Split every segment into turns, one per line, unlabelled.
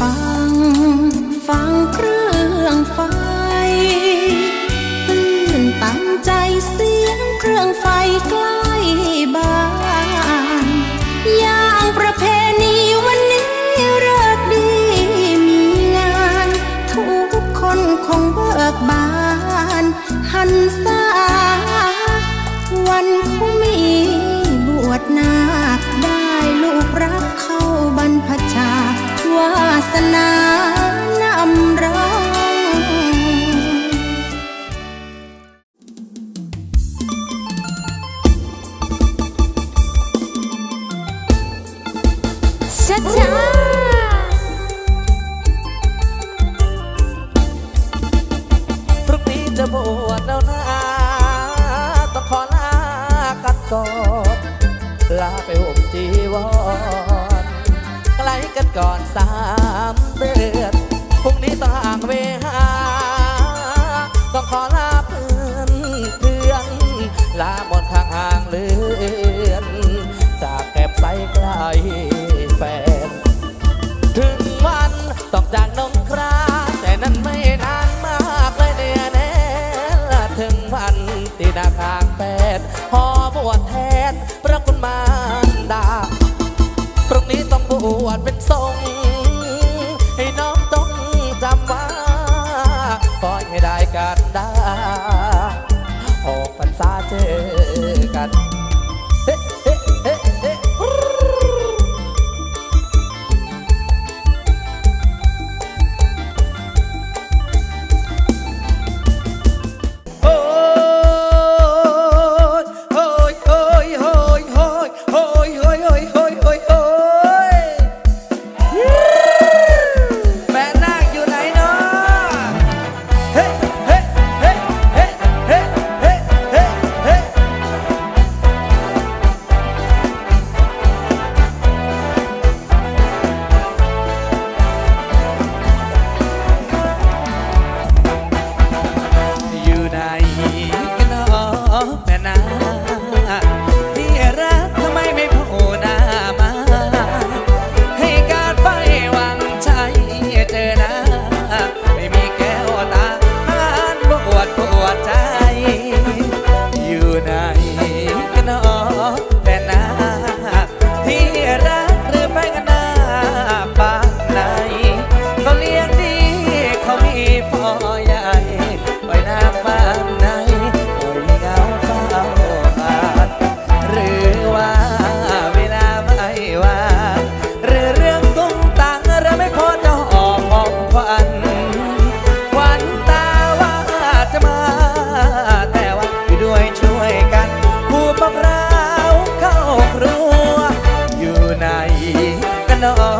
ฟัง ฟังเครื่องไฟตื่นตั้งใจเสียงเครื่องไฟกล้า
សនាណាំ
រងសាចាจะบวชแล้วนะต้องขอลากันก่อน ก่อนสามเดือนพรุ่งนี้ต้องห่างเวหาต้องขอลาเพื่อนเพื่อนลาหมดข้างห่างเลือนจากแก็บใปใกล้แฟน ถึงวันต้องจากน้องคราแต่นั้นไม่นานมากเลยเนี่ยแน่ถึงวันที่นาคางแปดหอบวชแทนาดได้ no.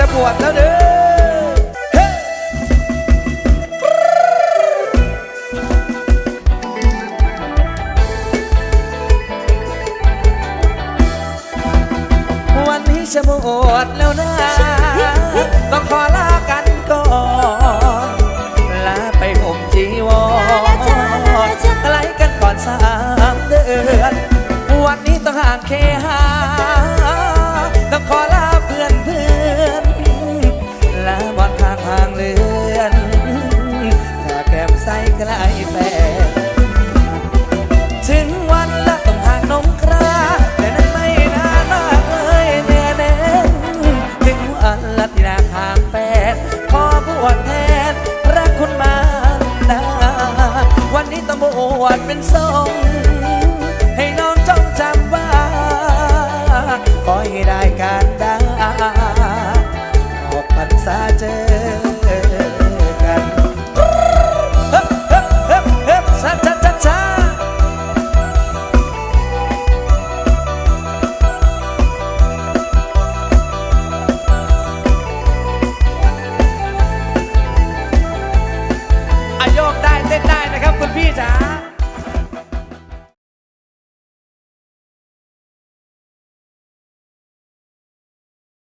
สบวดแล้วเด้อวันนี้จะหมดแล้วนะ